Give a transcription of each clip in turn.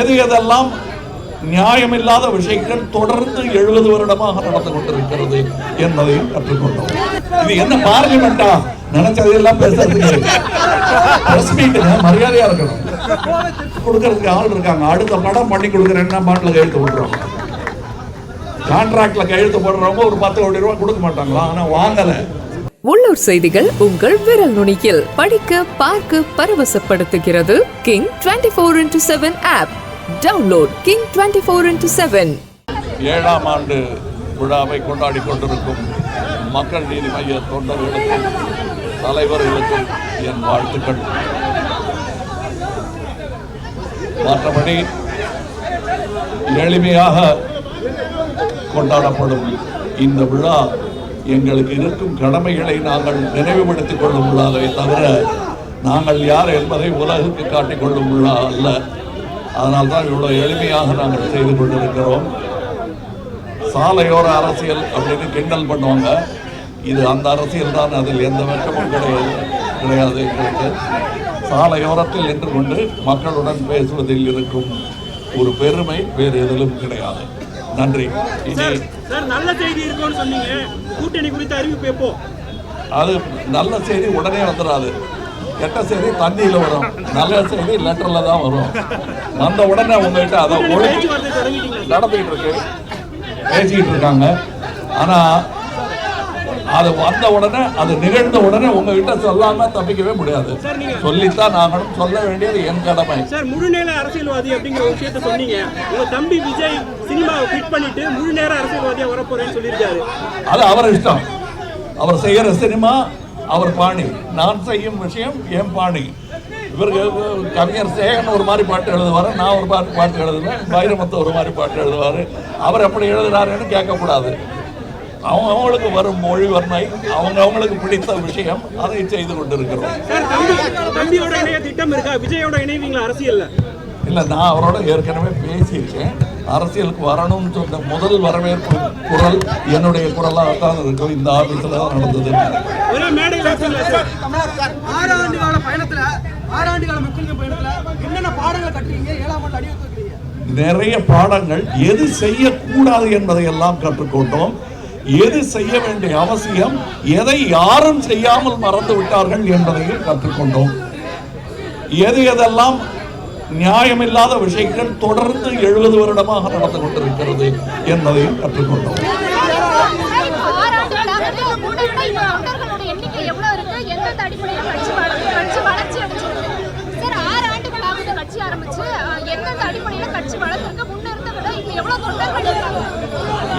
எது எதெல்லாம் நியாயமில்லாத விஷயங்கள் தொடர்ந்து எழுபது வருடமாக நடந்து கொண்டிருக்கிறது என்பதையும் கற்றுக்கொண்டோம். இது என்ன பார்லிமெண்டா? நினைச்சதையெல்லாம் பேசுறதுக்கு மரியாதையா இருக்கணும். கொடுக்கறதுக்கு ஆள் இருக்காங்க. அடுத்த படம் பண்ணி கொடுக்குறேன்னா பாட்டில் கையெழுத்து போடுறோம் கான்ட்ராக்ட்ல கையெழுத்து போடுறவங்க ஒரு பத்து கோடி ரூபாய் கொடுக்க மாட்டாங்களா? ஆனா வாங்கல. உள்ளூர் செய்திகள் உங்கள் விரல் நுனியில். படிக்க பார்க்க பரவசப்படுத்துகிறது King twenty four into seven app download King twenty four into seven ஏழாம் ஆண்டு விழாவை கொண்டாடி கொண்டிருக்கும் மக்கள் நீதி மைய தொண்டர்களுக்கும் தலைவர்களுக்கும் என் வாழ்த்துக்கள். மற்றபடி எளிமையாக கொண்டாடப்படும் இந்த விழா எங்களுக்கு இருக்கும் கடமைகளை நாங்கள் நினைவுபடுத்திக் கொள்ளும் உள்ளாகவே தவிர நாங்கள் யார் என்பதை உலகுக்கு காட்டிக்கொள்ளும் கொள்ளும் அல்ல. அதனால் தான் இவ்வளோ எளிமையாக நாங்கள் செய்து கொண்டிருக்கிறோம். சாலையோர அரசியல் அப்படின்னு கிண்டல் பண்ணுவாங்க. இது அந்த அரசியல் தான் அதில் எந்த வெட்டமும் கிடையாது கிடையாது எங்களுக்கு. சாலையோரத்தில் நின்று கொண்டு மக்களுடன் பேசுவதில் இருக்கும் ஒரு பெருமை வேறு எதிலும் கிடையாது. நன்றி. சார் நல்ல செய்தி இருக்கும்னு சொன்னீங்க. கூட்டணி குறித்த அறிவிப்பு எப்போ? அது நல்ல செய்தி உடனே வந்துடாது. கெட்ட செய்தி தண்ணியில் வரும். நல்ல செய்தி லெட்டரில் தான் வரும். வந்த உடனே உங்ககிட்ட அதை ஒழுங்கு நடந்துகிட்டு இருக்கு. பேசிக்கிட்டு இருக்காங்க. ஆனா அது வந்த உடனே அது நிகழ்ந்த உடனே உங்ககிட்ட சொல்லாம தப்பிக்கவே முடியாது. சொல்லித்தான் நாங்களும் சொல்ல வேண்டியது என் கடமை. சார் முழுநேர அரசியல்வாதி அப்படிங்கிற விஷயத்த சொன்னீங்க. உங்க தம்பி விஜய் சினிமாவை குவிட் பண்ணிட்டு முழு நேர அரசியல்வாதியா வரப்போறேன்னு சொல்லியிருக்காரு. அது அவர் இஷ்டம். அவர் செய்யற சினிமா அவர் பாணி. நான் செய்யும் விஷயம் என் பாணி. இவருக்கு கவிஞர் சேகன் ஒரு மாதிரி பாட்டு எழுதுவார் நான் ஒரு பாட்டு பாட்டு எழுதுவேன் வைரமுத்து ஒரு மாதிரி பாட்டு எழுதுவார். அவர் எப்படி எழுதுறாருன்னு கேட்கக்கூடாது. அவங்க அவங்களுக்கு வரும் மொழி வர்ணை அவங்க அவங்களுக்கு பிடித்த விஷயம் அதை செய்து கொண்டிருக்கிறோம். தம்பியோட இணைய திட்டம் இருக்கா? விஜயோட இணைவீங்களா? அரசியல்ல? இல்லை நான் அவரோட ஏற்கனவே பேசியிருக்கேன். அரசியலுக்கு வரணும்னு சொன்ன முதல் வரவேற்பு குரல் என்னுடைய குரலாக தான் இருக்கும். இந்த ஆபீஸில் தான் நடந்தது. ஒரே மேடையில் பேசுங்களா சார். ஆறு ஆண்டு கால பயணத்துல ஆறு ஆண்டு கால மக்களின் பயணத்துல என்னென்ன பாடங்களை கட்டுறீங்க ஏழாம் ஆண்டு அடியெடுத்து வைக்கிறீங்க நிறைய பாடங்கள் எது செய்யக்கூடாது என்பதை எல்லாம் கற்றுக்கொண்டோம். எது செய்ய வேண்டிய அவசியம் எதை யாரும் செய்யாமல் மறந்து விட்டார்கள் என்பதையும் கற்றுக்கொண்டோம். எது எதெல்லாம் நியாயமில்லாத விஷயங்கள் தொடர்ந்து எழுபது வருடமாக நடந்து கொண்டிருக்கிறது என்பதையும் கற்றுக்கொண்டோம்.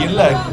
இல்ல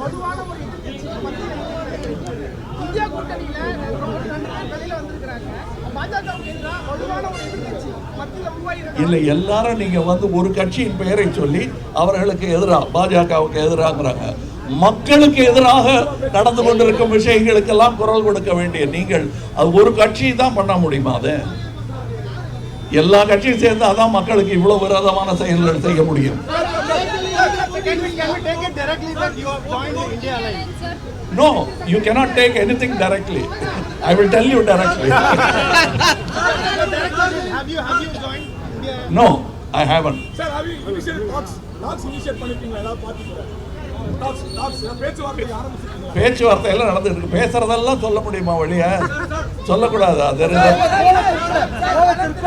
வலுவான ஒரு இந்தியா கூட்டணியில வெளியில வந்திருக்கிறாங்க. இல்லை எல்லாரும் நீங்க வந்து ஒரு கட்சியின் பெயரை சொல்லி அவர்களுக்கு எதிராக பாஜகவுக்கு எதிராகிறாங்க மக்களுக்கு எதிராக நடந்து கொண்டிருக்கும் விஷயங்களுக்கெல்லாம் குரல் கொடுக்க வேண்டிய நீங்கள் அது ஒரு கட்சி தான் பண்ண முடியுமா அது? எல்லா கட்சியும் சேர்ந்து அதான் மக்களுக்கு இவ்வளவு விரோதமான செயல்கள் செய்ய முடியும். No you cannot take anything directly i will tell you directly Have you have you joined India? no i haven't sir have you initiated talks talks initiate பண்ணிருக்கீங்களா ஏதாவது பார்ட்டி கூட talks talks பேச்சுவார்த்தை ஆரம்பிச்சிருக்கீங்க பேச்சுவார்த்தை எல்லாம் நடந்துட்டு இருக்கு பேசுறதெல்லாம் சொல்ல முடியுமா வழிய சொல்லக்கூடாது அது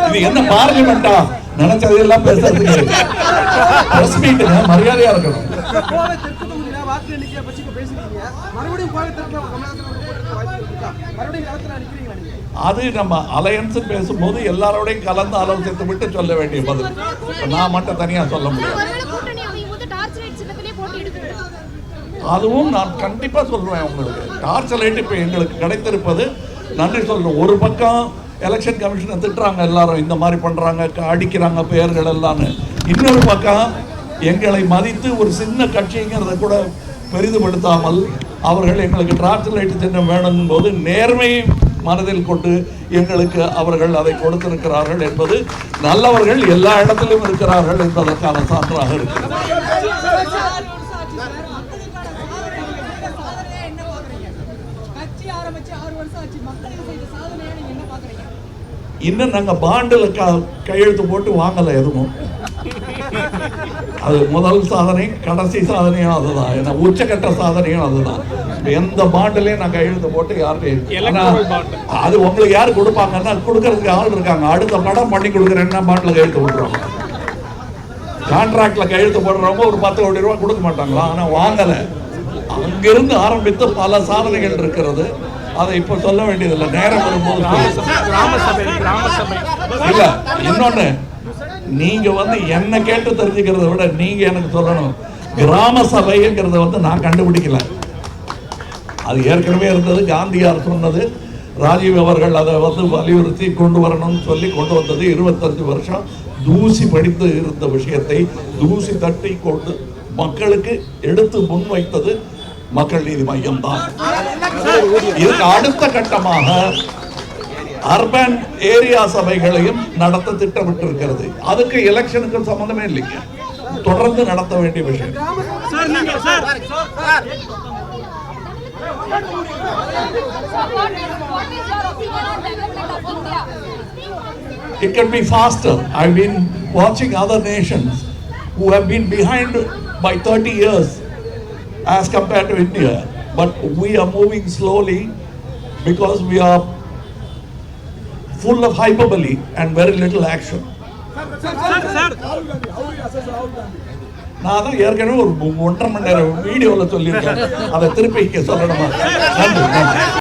இது என்ன பார்லிமெண்டா நினைச்சதெல்லாம் பேசுறதுக்கு பிரஸ் மீட்டுங்க மரியாதையா இருக்கணும். அது நம்ம அலையன்ஸ் பேசும்போது எல்லாரோடையும் கலந்து ஆலோசித்து விட்டு சொல்ல வேண்டிய பதில். நான் மட்டும் தனியா சொல்ல முடியாது. அதுவும் நான் கண்டிப்பா சொல்லுவேன் உங்களுக்கு. டார்ச் லைட் இப்போ எங்களுக்கு கிடைத்திருப்பது நன்றி சொல்றேன். ஒரு பக்கம் எலெக்ஷன் கமிஷனை திட்டுறாங்க எல்லாரும். இந்த மாதிரி பண்ணுறாங்க அடிக்கிறாங்க பெயர்கள் எல்லாம்னு. இன்னொரு பக்கம் எங்களை மதித்து ஒரு சின்ன கட்சிங்கிறத கூட பெரிதுபடுத்தாமல் அவர்கள் எங்களுக்கு டார்ச் லைட் சின்னம் வேணும் போது நேர்மையை மனதில் கொண்டு எங்களுக்கு அவர்கள் அதை கொடுத்திருக்கிறார்கள் என்பது நல்லவர்கள் எல்லா இடத்திலும் இருக்கிறார்கள் என்பதற்கான சான்றாக இருக்கிறது ஆரம்பிச்சு ஆறு வருஷம் ஆச்சு. மக்களுக்கு செய்த சாதனையான இன்னும் நாங்க பாண்டில் க கையெழுத்து போட்டு வாங்கலை எதுவும். அது முதல் சாதனை கடைசி சாதனையும் அதுதான். ஏன்னா உச்சக்கட்ட சாதனையும் அதுதான். எந்த பாண்டிலையும் நான் கையெழுத்து போட்டு யார்கிட்டையும் அது உங்களுக்கு யார் கொடுப்பாங்கன்னா கொடுக்கறதுக்கு ஆள் இருக்காங்க. அடுத்த படம் பண்ணி கொடுக்குறேன்னா பாண்டில் கையெழுத்து போட்டுருவாங்க கான்ட்ராக்ட்ல கையெழுத்து போடுறவங்க ஒரு பத்து கோடி ரூபாய் கொடுக்க மாட்டாங்களா? ஆனா வாங்கல. அங்கிருந்து ஆரம்பித்து பல சாதனைகள் இருக்கிறது. அதை இப்ப சொல்ல வேண்டியதில்லை. நேரம் வரும்போது இல்ல இன்னொன்னு நீங்க வந்து என்ன கேட்டு தெரிஞ்சுக்கிறத விட நீங்க எனக்கு சொல்லணும். கிராம சபைங்கிறத வந்து நான் கண்டுபிடிக்கல. அது ஏற்கனவே இருந்தது காந்தியார் சொன்னது. ராஜீவ் அவர்கள் அதை வந்து வலியுறுத்தி கொண்டு வரணும்னு சொல்லி கொண்டு வந்தது. இருபத்தஞ்சு வருஷம் தூசி படித்து இருந்த விஷயத்தை தூசி தட்டி கொண்டு மக்களுக்கு எடுத்து முன்வைத்தது மக்கள் நீதி மையம் தான் இதுக்கு அடுத்த கட்டமாக அர்பன் ஏரியா சபைகளையும் நடத்த திட்டமிட்டிருக்கிறது அதுக்கு எலெக்ஷனுக்கு சம்பந்தமே இல்லைங்க தொடர்ந்து நடத்த வேண்டிய விஷயம்? It can be faster. I've been watching other nations who have been behind by 30 years as compared to India. But we are moving slowly because we are full of hyperbole and very little action. நான் தான் ஏற்கனவே ஒரு ஒன்றரை மணி நேரம் வீடியோவில் சொல்லியிருக்கேன் அதை திருப்பி இங்கே சொல்லணுமா நன்றி